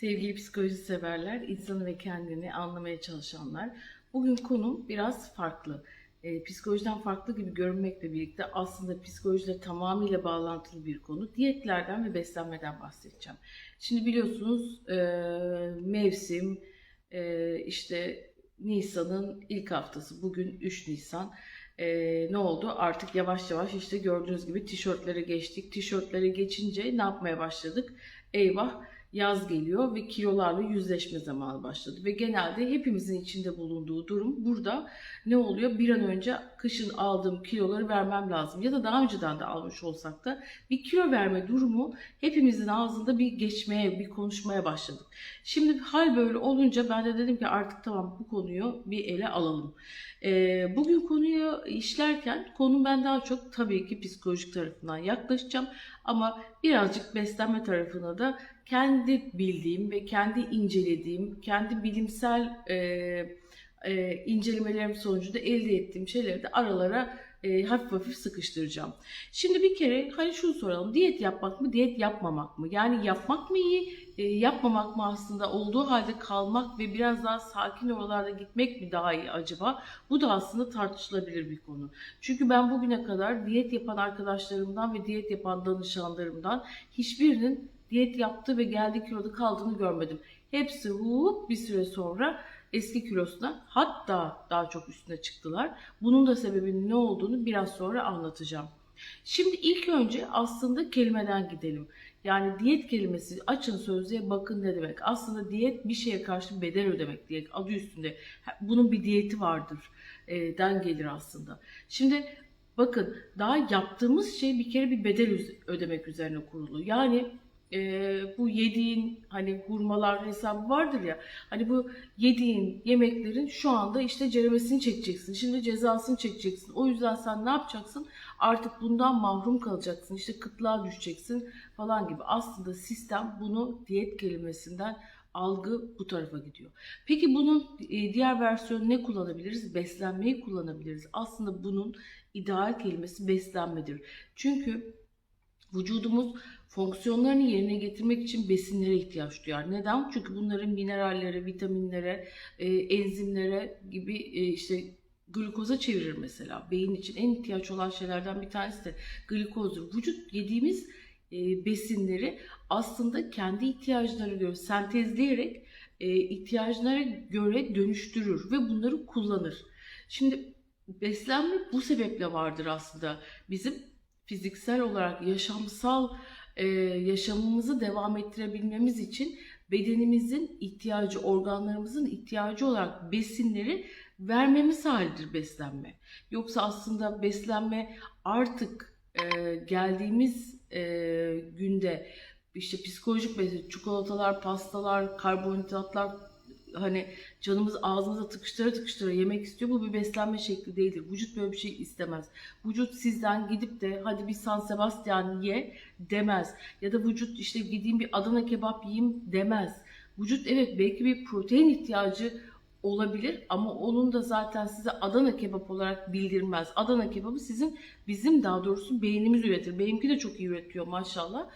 Sevgili psikoloji severler, insanı ve kendini anlamaya çalışanlar. Bugün konum biraz farklı. Ee, psikolojiden farklı gibi görünmekle birlikte aslında psikolojiyle tamamıyla bağlantılı bir konu. Diyetlerden ve beslenmeden bahsedeceğim. Şimdi biliyorsunuz e, mevsim e, işte Nisan'ın ilk haftası. Bugün 3 Nisan. E, ne oldu? Artık yavaş yavaş işte gördüğünüz gibi tişörtlere geçtik. Tişörtlere geçince ne yapmaya başladık? Eyvah yaz geliyor ve kilolarla yüzleşme zamanı başladı. Ve genelde hepimizin içinde bulunduğu durum burada ne oluyor? Bir an önce kışın aldığım kiloları vermem lazım. Ya da daha önceden de almış olsak da bir kilo verme durumu hepimizin ağzında bir geçmeye, bir konuşmaya başladık. Şimdi hal böyle olunca ben de dedim ki artık tamam bu konuyu bir ele alalım. Ee, bugün konuyu işlerken konu ben daha çok tabii ki psikolojik tarafından yaklaşacağım. Ama birazcık beslenme tarafına da kendi bildiğim ve kendi incelediğim, kendi bilimsel e, e, incelemelerim sonucunda elde ettiğim şeyleri de aralara e, hafif hafif sıkıştıracağım. Şimdi bir kere hani şunu soralım. Diyet yapmak mı, diyet yapmamak mı? Yani yapmak mı iyi, e, yapmamak mı aslında olduğu halde kalmak ve biraz daha sakin oralarda gitmek mi daha iyi acaba? Bu da aslında tartışılabilir bir konu. Çünkü ben bugüne kadar diyet yapan arkadaşlarımdan ve diyet yapan danışanlarımdan hiçbirinin diyet yaptığı ve geldiği kiloda kaldığını görmedim. Hepsi hop bir süre sonra eski kilosuna hatta daha çok üstüne çıktılar. Bunun da sebebinin ne olduğunu biraz sonra anlatacağım. Şimdi ilk önce aslında kelimeden gidelim. Yani diyet kelimesi açın sözlüğe bakın ne demek. Aslında diyet bir şeye karşı bedel ödemek diye adı üstünde. Bunun bir diyeti vardır e, den gelir aslında. Şimdi bakın daha yaptığımız şey bir kere bir bedel ödemek üzerine kurulu. Yani e, bu yediğin hani hurmalar hesabı vardır ya hani bu yediğin yemeklerin şu anda işte ceremesini çekeceksin. Şimdi cezasını çekeceksin. O yüzden sen ne yapacaksın? Artık bundan mahrum kalacaksın. İşte kıtlığa düşeceksin falan gibi. Aslında sistem bunu diyet kelimesinden algı bu tarafa gidiyor. Peki bunun e, diğer versiyonu ne kullanabiliriz? Beslenmeyi kullanabiliriz. Aslında bunun ideal kelimesi beslenmedir. Çünkü vücudumuz fonksiyonlarını yerine getirmek için besinlere ihtiyaç duyar. Neden? Çünkü bunların minerallere, vitaminlere, e, enzimlere gibi e, işte glukoza çevirir mesela. Beyin için en ihtiyaç olan şeylerden bir tanesi de glukozdur. Vücut yediğimiz e, besinleri aslında kendi ihtiyaçlarına göre sentezleyerek e, ihtiyaçlara göre dönüştürür ve bunları kullanır. Şimdi beslenme bu sebeple vardır aslında. Bizim fiziksel olarak yaşamsal e, yaşamımızı devam ettirebilmemiz için bedenimizin ihtiyacı, organlarımızın ihtiyacı olarak besinleri vermemiz halidir beslenme. Yoksa aslında beslenme artık e, geldiğimiz e, günde işte psikolojik besin, çikolatalar, pastalar, karbonhidratlar hani canımız ağzımıza tıkıştıra tıkıştıra yemek istiyor. Bu bir beslenme şekli değildir. Vücut böyle bir şey istemez. Vücut sizden gidip de hadi bir San Sebastian ye demez. Ya da vücut işte gideyim bir Adana kebap yiyeyim demez. Vücut evet belki bir protein ihtiyacı olabilir ama onun da zaten size Adana kebap olarak bildirmez. Adana kebabı sizin bizim daha doğrusu beynimiz üretir. Benimki de çok iyi üretiyor maşallah.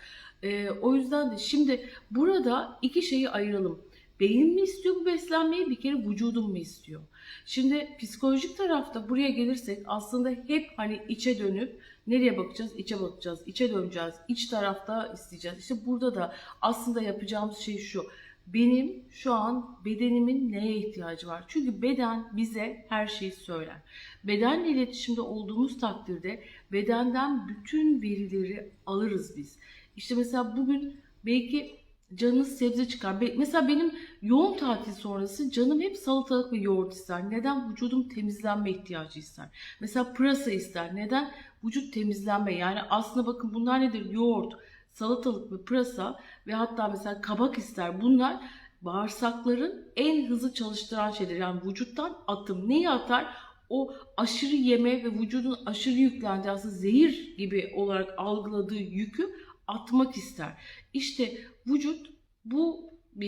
Ee, o yüzden de şimdi burada iki şeyi ayıralım. Beyin mi istiyor bu beslenmeyi bir kere vücudum mu istiyor? Şimdi psikolojik tarafta buraya gelirsek aslında hep hani içe dönüp nereye bakacağız? İçe bakacağız, içe döneceğiz, iç tarafta isteyeceğiz. İşte burada da aslında yapacağımız şey şu. Benim şu an bedenimin neye ihtiyacı var? Çünkü beden bize her şeyi söyler. Bedenle iletişimde olduğumuz takdirde bedenden bütün verileri alırız biz. İşte mesela bugün belki canınız sebze çıkar. Mesela benim yoğun tatil sonrası canım hep salatalık ve yoğurt ister. Neden? Vücudum temizlenme ihtiyacı ister. Mesela pırasa ister. Neden? Vücut temizlenme. Yani aslında bakın bunlar nedir? Yoğurt, salatalık ve pırasa ve hatta mesela kabak ister. Bunlar bağırsakların en hızlı çalıştıran şeyler. Yani vücuttan atım. Neyi atar? O aşırı yeme ve vücudun aşırı yüklendiği aslında zehir gibi olarak algıladığı yükü atmak ister. İşte vücut bu e,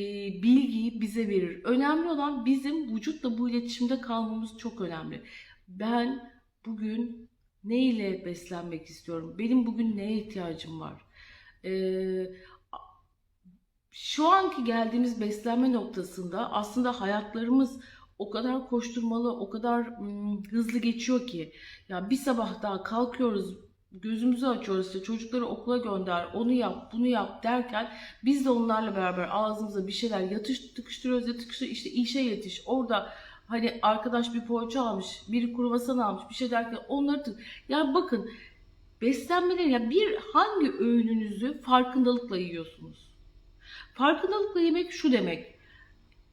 bilgiyi bize verir. Önemli olan bizim vücutla bu iletişimde kalmamız çok önemli. Ben bugün ne ile beslenmek istiyorum? Benim bugün neye ihtiyacım var? Ee, şu anki geldiğimiz beslenme noktasında aslında hayatlarımız o kadar koşturmalı, o kadar hızlı geçiyor ki. Ya bir sabah daha kalkıyoruz, gözümüzü açıyoruz işte çocukları okula gönder, onu yap, bunu yap derken biz de onlarla beraber ağzımıza bir şeyler yatış, tıkıştırıyoruz, tıkıştırıyoruz, işte işe yetiş, orada hani arkadaş bir poğaça almış, biri kruvasan almış bir şey derken onları tık. Ya bakın beslenmeleri ya bir hangi öğününüzü farkındalıkla yiyorsunuz? Farkındalıkla yemek şu demek.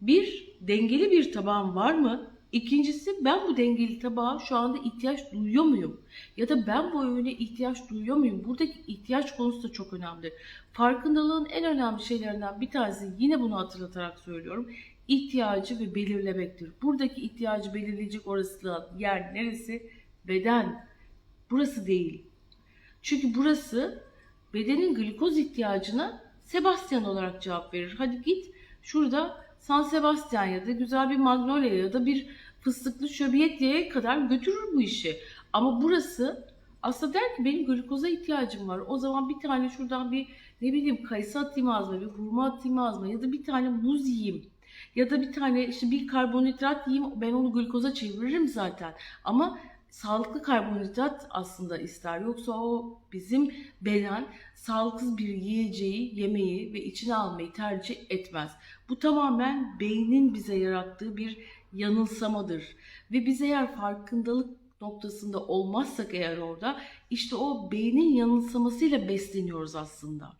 Bir, dengeli bir tabağım var mı? İkincisi ben bu dengeli tabağa şu anda ihtiyaç duyuyor muyum? Ya da ben bu öğüne ihtiyaç duyuyor muyum? Buradaki ihtiyaç konusu da çok önemli. Farkındalığın en önemli şeylerinden bir tanesi yine bunu hatırlatarak söylüyorum. ihtiyacı ve belirlemektir. Buradaki ihtiyacı belirleyecek orası yer neresi? Beden. Burası değil. Çünkü burası bedenin glikoz ihtiyacına Sebastian olarak cevap verir. Hadi git şurada San Sebastian ya da güzel bir magnolia ya da bir fıstıklı şöbiyetyeye kadar götürür bu işi. Ama burası aslında der ki benim glikoza ihtiyacım var. O zaman bir tane şuradan bir ne bileyim kayısı atayım ağzıma, bir hurma atayım ağzıma ya da bir tane muz yiyeyim. Ya da bir tane işte bir karbonhidrat yiyeyim ben onu glikoza çeviririm zaten. Ama sağlıklı karbonhidrat aslında ister. Yoksa o bizim beden sağlıksız bir yiyeceği, yemeği ve içine almayı tercih etmez. Bu tamamen beynin bize yarattığı bir yanılsamadır. Ve biz eğer farkındalık noktasında olmazsak eğer orada işte o beynin yanılsamasıyla besleniyoruz aslında.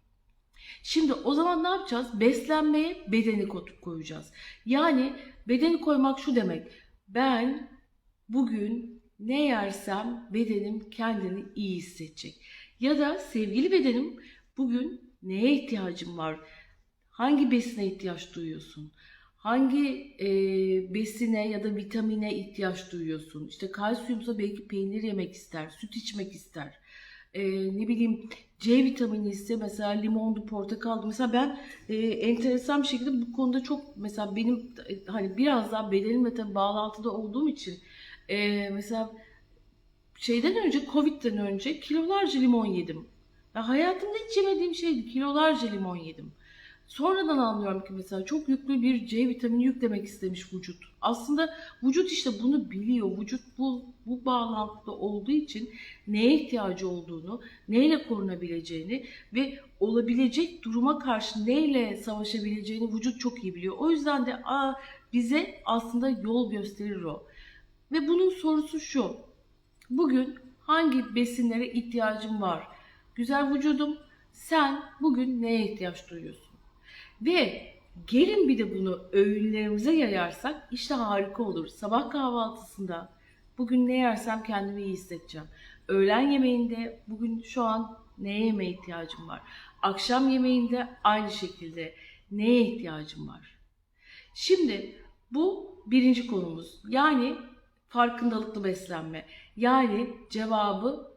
Şimdi o zaman ne yapacağız? Beslenmeye bedeni koyacağız. Yani bedeni koymak şu demek. Ben bugün ne yersem bedenim kendini iyi hissedecek. Ya da sevgili bedenim bugün neye ihtiyacım var? Hangi besine ihtiyaç duyuyorsun? Hangi e, besine ya da vitamine ihtiyaç duyuyorsun? İşte kalsiyumsa belki peynir yemek ister, süt içmek ister. E, ne bileyim C vitamini ise mesela limondu, portakaldı. Mesela ben e, enteresan bir şekilde bu konuda çok mesela benim e, hani biraz daha bedenimle tabii bağlantıda olduğum için e, mesela şeyden önce Covid'den önce kilolarca limon yedim. Ya hayatımda hiç yemediğim şeydi. Kilolarca limon yedim. Sonradan anlıyorum ki mesela çok yüklü bir C vitamini yüklemek istemiş vücut. Aslında vücut işte bunu biliyor. Vücut bu, bu bağlantıda olduğu için neye ihtiyacı olduğunu, neyle korunabileceğini ve olabilecek duruma karşı neyle savaşabileceğini vücut çok iyi biliyor. O yüzden de aa, bize aslında yol gösterir o. Ve bunun sorusu şu. Bugün hangi besinlere ihtiyacım var? Güzel vücudum sen bugün neye ihtiyaç duyuyorsun? Ve gelin bir de bunu öğünlerimize yayarsak işte harika olur. Sabah kahvaltısında bugün ne yersem kendimi iyi hissedeceğim. Öğlen yemeğinde bugün şu an neye yemeye ihtiyacım var? Akşam yemeğinde aynı şekilde neye ihtiyacım var? Şimdi bu birinci konumuz. Yani farkındalıklı beslenme. Yani cevabı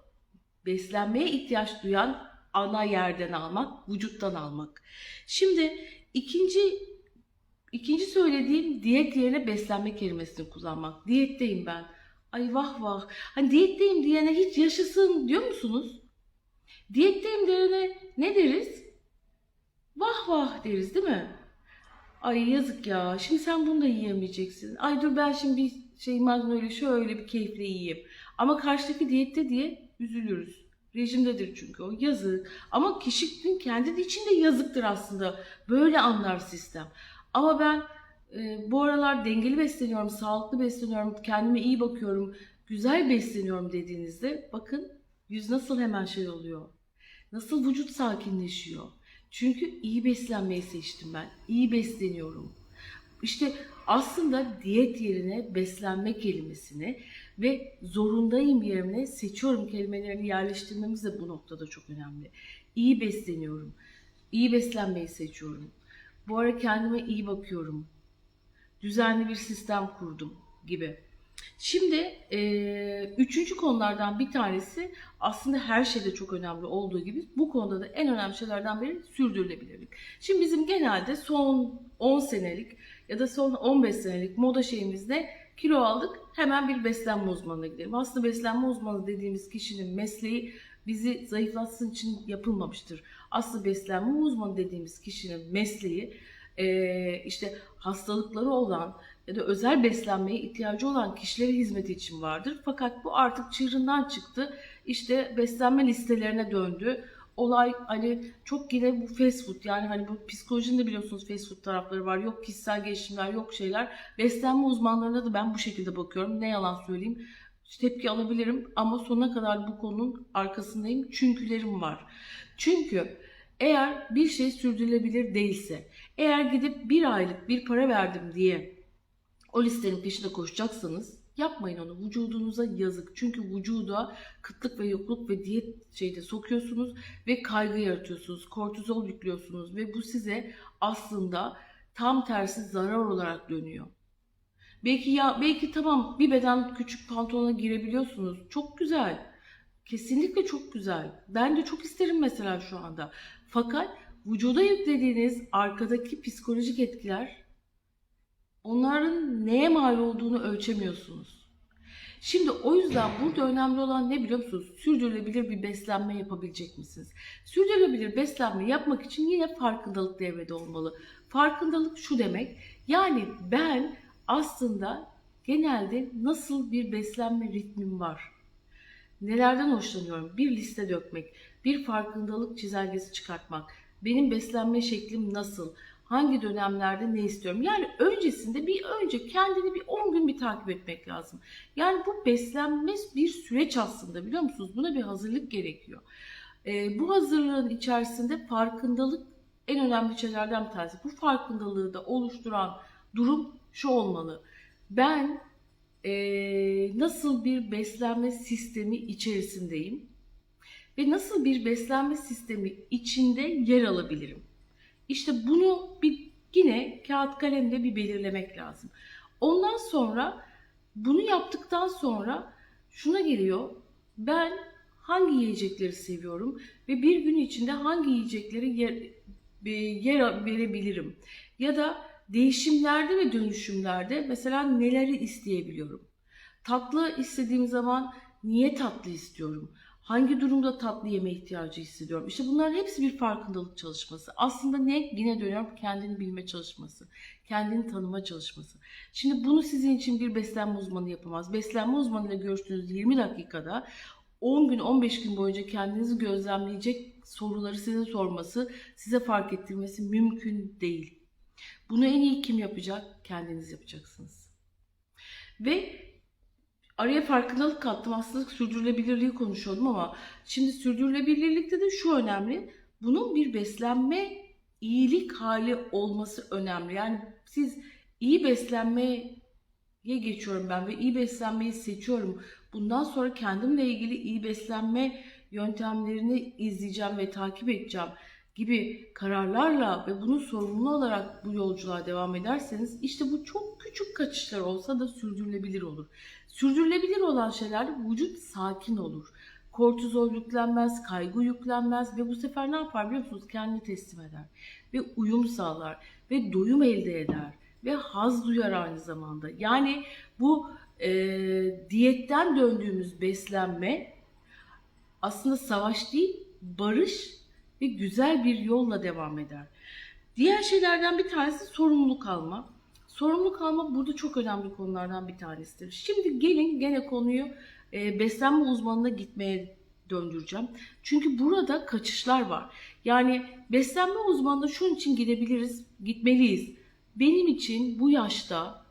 beslenmeye ihtiyaç duyan ana yerden almak, vücuttan almak. Şimdi ikinci ikinci söylediğim diyet yerine beslenme kelimesini kullanmak. Diyetteyim ben. Ay vah vah. Hani diyetteyim diyene hiç yaşasın diyor musunuz? Diyetteyim diyene ne deriz? Vah vah deriz değil mi? Ay yazık ya. Şimdi sen bunu da yiyemeyeceksin. Ay dur ben şimdi bir şey magnolia şöyle bir keyifle yiyeyim. Ama karşıdaki diyette diye üzülürüz. Rejimdedir çünkü o yazık. Ama kişinin kendi içinde yazıktır aslında. Böyle anlar sistem. Ama ben e, bu aralar dengeli besleniyorum, sağlıklı besleniyorum, kendime iyi bakıyorum, güzel besleniyorum dediğinizde bakın yüz nasıl hemen şey oluyor. Nasıl vücut sakinleşiyor. Çünkü iyi beslenmeyi seçtim ben. İyi besleniyorum. İşte aslında diyet yerine beslenme kelimesini ve zorundayım yerine seçiyorum kelimelerini yerleştirmemiz de bu noktada çok önemli. İyi besleniyorum. İyi beslenmeyi seçiyorum. Bu ara kendime iyi bakıyorum. Düzenli bir sistem kurdum gibi. Şimdi e, üçüncü konulardan bir tanesi aslında her şeyde çok önemli olduğu gibi bu konuda da en önemli şeylerden biri sürdürülebilirlik. Şimdi bizim genelde son 10 senelik ya da son 15 senelik moda şeyimizde kilo aldık hemen bir beslenme uzmanına gidelim. Aslında beslenme uzmanı dediğimiz kişinin mesleği bizi zayıflatsın için yapılmamıştır. Aslı beslenme uzmanı dediğimiz kişinin mesleği işte hastalıkları olan ya da özel beslenmeye ihtiyacı olan kişilere hizmet için vardır. Fakat bu artık çığırından çıktı. İşte beslenme listelerine döndü. Olay hani çok yine bu fast food yani hani bu psikolojinin de biliyorsunuz fast food tarafları var. Yok kişisel gelişimler yok şeyler. Beslenme uzmanlarına da ben bu şekilde bakıyorum. Ne yalan söyleyeyim. Tepki alabilirim ama sonuna kadar bu konunun arkasındayım. Çünkülerim var. Çünkü eğer bir şey sürdürülebilir değilse, eğer gidip bir aylık bir para verdim diye o listenin peşinde koşacaksanız yapmayın onu. Vücudunuza yazık. Çünkü vücuda kıtlık ve yokluk ve diyet şeyde sokuyorsunuz ve kaygı yaratıyorsunuz. Kortizol yüklüyorsunuz ve bu size aslında tam tersi zarar olarak dönüyor. Belki ya belki tamam bir beden küçük pantolona girebiliyorsunuz. Çok güzel. Kesinlikle çok güzel. Ben de çok isterim mesela şu anda. Fakat vücuda yüklediğiniz arkadaki psikolojik etkiler onların neye mal olduğunu ölçemiyorsunuz. Şimdi o yüzden burada önemli olan ne biliyor musunuz? Sürdürülebilir bir beslenme yapabilecek misiniz? Sürdürülebilir beslenme yapmak için yine farkındalık devrede olmalı. Farkındalık şu demek. Yani ben aslında genelde nasıl bir beslenme ritmim var? Nelerden hoşlanıyorum? Bir liste dökmek, bir farkındalık çizelgesi çıkartmak. Benim beslenme şeklim nasıl? Hangi dönemlerde ne istiyorum? Yani öncesinde bir önce kendini bir 10 gün bir takip etmek lazım. Yani bu beslenme bir süreç aslında biliyor musunuz? Buna bir hazırlık gerekiyor. Ee, bu hazırlığın içerisinde farkındalık en önemli şeylerden bir tanesi. Bu farkındalığı da oluşturan durum şu olmalı. Ben ee, nasıl bir beslenme sistemi içerisindeyim ve nasıl bir beslenme sistemi içinde yer alabilirim? İşte bunu bir yine kağıt kalemle bir belirlemek lazım. Ondan sonra bunu yaptıktan sonra şuna geliyor. Ben hangi yiyecekleri seviyorum ve bir gün içinde hangi yiyecekleri yer, yer verebilirim? Ya da değişimlerde ve dönüşümlerde mesela neleri isteyebiliyorum? Tatlı istediğim zaman niye tatlı istiyorum? Hangi durumda tatlı yeme ihtiyacı hissediyorum? İşte bunların hepsi bir farkındalık çalışması. Aslında ne? Yine dönüyorum kendini bilme çalışması. Kendini tanıma çalışması. Şimdi bunu sizin için bir beslenme uzmanı yapamaz. Beslenme uzmanıyla görüştüğünüz 20 dakikada 10 gün 15 gün boyunca kendinizi gözlemleyecek soruları size sorması, size fark ettirmesi mümkün değil. Bunu en iyi kim yapacak? Kendiniz yapacaksınız. Ve araya farkındalık kattım. Aslında sürdürülebilirliği konuşuyordum ama şimdi sürdürülebilirlikte de şu önemli. Bunun bir beslenme iyilik hali olması önemli. Yani siz iyi beslenmeye geçiyorum ben ve iyi beslenmeyi seçiyorum. Bundan sonra kendimle ilgili iyi beslenme yöntemlerini izleyeceğim ve takip edeceğim gibi kararlarla ve bunu sorumlu olarak bu yolculuğa devam ederseniz işte bu çok küçük kaçışlar olsa da sürdürülebilir olur. Sürdürülebilir olan şeylerde vücut sakin olur. Kortizol yüklenmez, kaygı yüklenmez ve bu sefer ne yapar biliyor musunuz? Kendini teslim eder ve uyum sağlar ve doyum elde eder ve haz duyar aynı zamanda. Yani bu e, diyetten döndüğümüz beslenme aslında savaş değil, barış ve güzel bir yolla devam eder. Diğer şeylerden bir tanesi sorumluluk alma. Sorumluluk alma burada çok önemli konulardan bir tanesidir. Şimdi gelin gene konuyu e, beslenme uzmanına gitmeye döndüreceğim. Çünkü burada kaçışlar var. Yani beslenme uzmanına şunun için gidebiliriz, gitmeliyiz. Benim için bu yaşta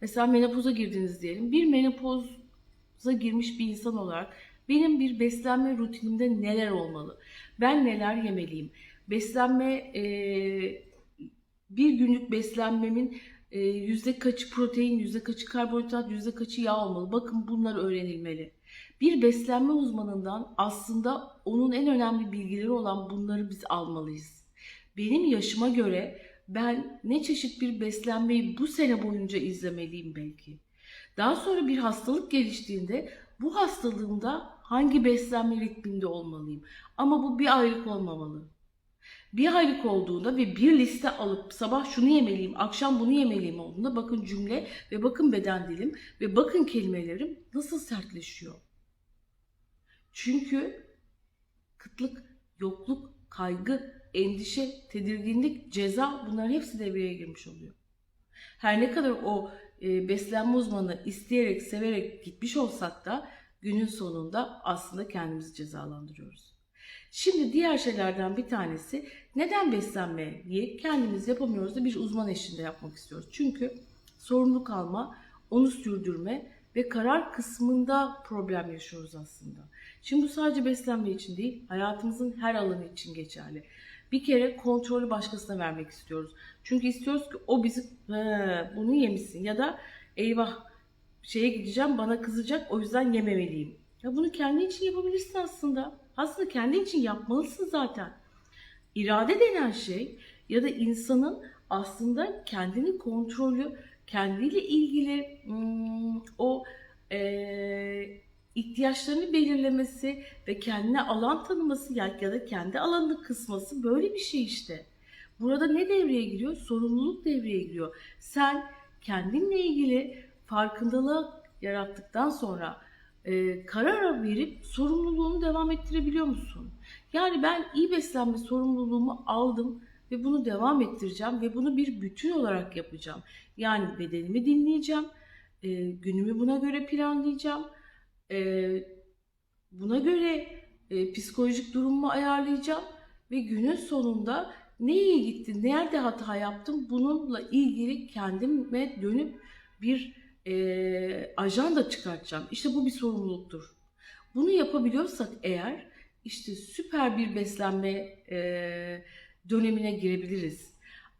mesela menopoza girdiniz diyelim. Bir menopoza girmiş bir insan olarak benim bir beslenme rutinimde neler olmalı? Ben neler yemeliyim? Beslenme e, bir günlük beslenmemin yüzde kaçı protein, yüzde kaçı karbonhidrat, yüzde kaçı yağ olmalı? Bakın bunlar öğrenilmeli. Bir beslenme uzmanından aslında onun en önemli bilgileri olan bunları biz almalıyız. Benim yaşıma göre ben ne çeşit bir beslenmeyi bu sene boyunca izlemeliyim belki. Daha sonra bir hastalık geliştiğinde bu hastalığımda hangi beslenme ritminde olmalıyım? Ama bu bir aylık olmamalı. Bir aylık olduğunda ve bir liste alıp sabah şunu yemeliyim, akşam bunu yemeliyim olduğunda bakın cümle ve bakın beden dilim ve bakın kelimelerim nasıl sertleşiyor. Çünkü kıtlık, yokluk, kaygı, endişe, tedirginlik, ceza bunların hepsi devreye girmiş oluyor. Her ne kadar o e, beslenme uzmanı isteyerek, severek gitmiş olsak da günün sonunda aslında kendimizi cezalandırıyoruz. Şimdi diğer şeylerden bir tanesi neden beslenmeyi kendimiz yapamıyoruz da bir uzman eşliğinde yapmak istiyoruz. Çünkü sorumluluk alma, onu sürdürme ve karar kısmında problem yaşıyoruz aslında. Şimdi bu sadece beslenme için değil, hayatımızın her alanı için geçerli. Bir kere kontrolü başkasına vermek istiyoruz. Çünkü istiyoruz ki o bizi "He, bunu yemişsin ya da eyvah şeye gideceğim bana kızacak o yüzden yememeliyim. Ya bunu kendi için yapabilirsin aslında. Aslında kendi için yapmalısın zaten. İrade denen şey ya da insanın aslında kendini kontrolü, kendiyle ilgili hmm, o eee, ihtiyaçlarını belirlemesi ve kendine alan tanıması ya da kendi alanını kısması böyle bir şey işte. Burada ne devreye giriyor? Sorumluluk devreye giriyor. Sen kendinle ilgili farkındalık yarattıktan sonra e, karar verip sorumluluğunu devam ettirebiliyor musun? Yani ben iyi beslenme sorumluluğumu aldım ve bunu devam ettireceğim ve bunu bir bütün olarak yapacağım. Yani bedenimi dinleyeceğim, e, günümü buna göre planlayacağım, e, buna göre e, psikolojik durumumu ayarlayacağım ve günün sonunda neye gitti, nerede hata yaptım bununla ilgili kendime dönüp bir e, ajanda çıkartacağım. İşte bu bir sorumluluktur. Bunu yapabiliyorsak eğer işte süper bir beslenme e, dönemine girebiliriz.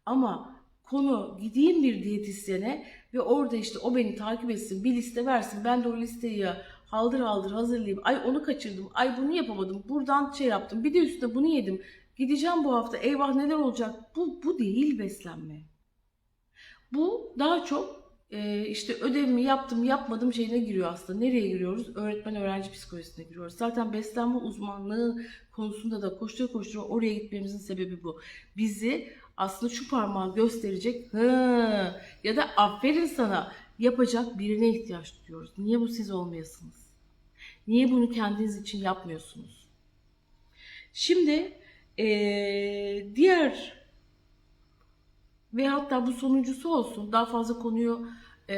Ama konu gideyim bir diyetisyene ve orada işte o beni takip etsin, bir liste versin. Ben de o listeyi haldır haldır hazırlayayım. Ay onu kaçırdım, ay bunu yapamadım, buradan şey yaptım, bir de üstüne bunu yedim. Gideceğim bu hafta, eyvah neler olacak? Bu, bu değil beslenme. Bu daha çok e, işte ödevimi yaptım yapmadım şeyine giriyor aslında. Nereye giriyoruz? Öğretmen öğrenci psikolojisine giriyoruz. Zaten beslenme uzmanlığı konusunda da koştura koştura oraya gitmemizin sebebi bu. Bizi aslında şu parmağı gösterecek hı, ya da aferin sana yapacak birine ihtiyaç duyuyoruz. Niye bu siz olmayasınız? Niye bunu kendiniz için yapmıyorsunuz? Şimdi eee, diğer ve hatta bu sonuncusu olsun. Daha fazla konuyu e,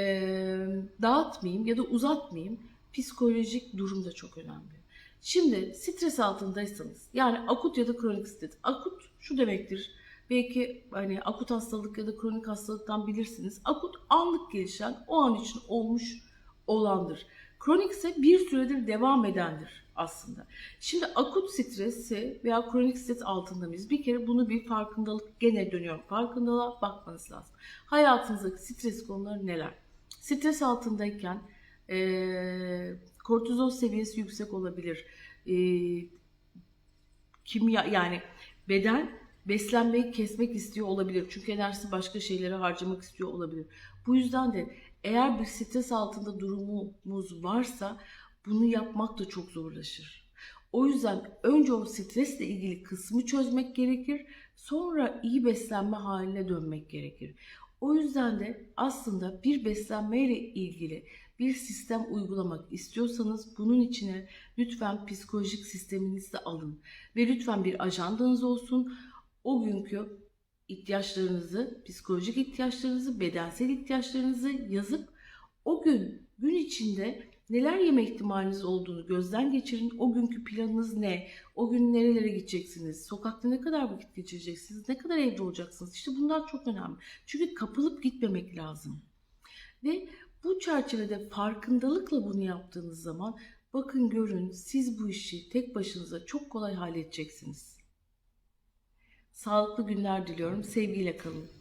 dağıtmayayım ya da uzatmayayım. Psikolojik durum da çok önemli. Şimdi stres altındaysanız yani akut ya da kronik stres. Akut şu demektir. Belki hani akut hastalık ya da kronik hastalıktan bilirsiniz. Akut anlık gelişen o an için olmuş olandır. Kronik ise bir süredir devam edendir aslında. Şimdi akut stresi veya kronik stres altında mıyız? Bir kere bunu bir farkındalık gene dönüyorum. Farkındalığa bakmanız lazım. Hayatınızdaki stres konuları neler? Stres altındayken eee kortizol seviyesi yüksek olabilir. Eee, kimya yani beden beslenmeyi kesmek istiyor olabilir. Çünkü enerjisi başka şeylere harcamak istiyor olabilir. Bu yüzden de eğer bir stres altında durumumuz varsa bunu yapmak da çok zorlaşır. O yüzden önce o stresle ilgili kısmı çözmek gerekir. Sonra iyi beslenme haline dönmek gerekir. O yüzden de aslında bir beslenmeyle ilgili bir sistem uygulamak istiyorsanız bunun içine lütfen psikolojik sisteminizi de alın. Ve lütfen bir ajandanız olsun. O günkü ihtiyaçlarınızı, psikolojik ihtiyaçlarınızı, bedensel ihtiyaçlarınızı yazıp o gün, gün içinde neler yeme ihtimaliniz olduğunu gözden geçirin. O günkü planınız ne? O gün nerelere gideceksiniz? Sokakta ne kadar vakit geçireceksiniz? Ne kadar evde olacaksınız? İşte bunlar çok önemli. Çünkü kapılıp gitmemek lazım. Ve bu çerçevede farkındalıkla bunu yaptığınız zaman bakın görün siz bu işi tek başınıza çok kolay halledeceksiniz. Sağlıklı günler diliyorum. Sevgiyle kalın.